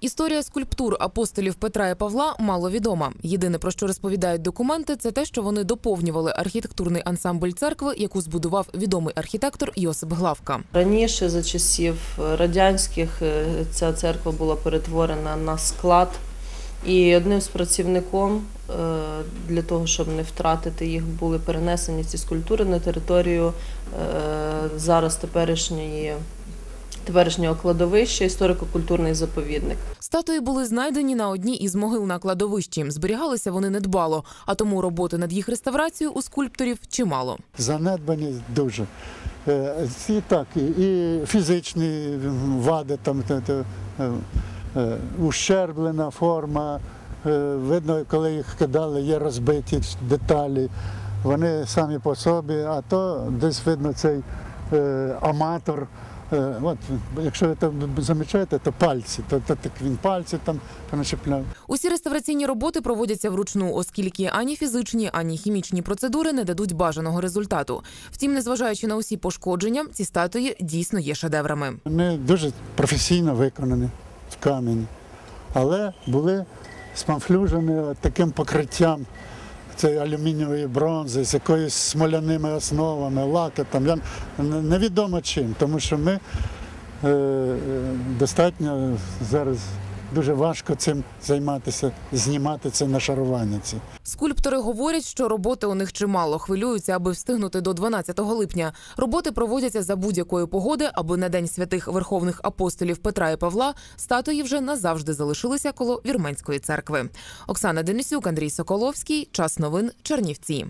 Історія скульптур апостолів Петра і Павла мало відома. Єдине про що розповідають документи, це те, що вони доповнювали архітектурний ансамбль церкви, яку збудував відомий архітектор Йосип Главка. Раніше, за часів радянських, е, ця церква була перетворена на склад. І одним з працівником е, для того, щоб не втратити їх, були перенесені ці скульптури на територію е, зараз теперішньої, теперішнього кладовища, історико-культурний заповідник. Статуї були знайдені на одній із могил на кладовищі. Зберігалися вони недбало, а тому роботи над їх реставрацією у скульпторів чимало. занедбані дуже. Е, І так, і- фізичні вади, там, е, е, ущерблена форма. Видно, коли їх кидали, є розбиті деталі. Вони самі по собі, а то десь видно цей аматор. Е, От, якщо ви замічаєте, то пальці, то, то так він пальці там поначепляв. Усі реставраційні роботи проводяться вручну, оскільки ані фізичні, ані хімічні процедури не дадуть бажаного результату. Втім, незважаючи на усі пошкодження, ці статуї дійсно є шедеврами. Вони дуже професійно виконані в камені, але були спамфлюжені таким покриттям цієї алюмінієвої бронзи, з якоюсь смоляними основами, лаки там. Я невідомо чим, тому що ми е, е, достатньо зараз дуже важко цим займатися, знімати це нашарування. Ці. Скульптори говорять, що роботи у них чимало хвилюються, аби встигнути до 12 липня. Роботи проводяться за будь-якої погоди, аби на день святих верховних апостолів Петра і Павла статуї вже назавжди залишилися коло вірменської церкви. Оксана Денисюк, Андрій Соколовський. Час новин Чернівці.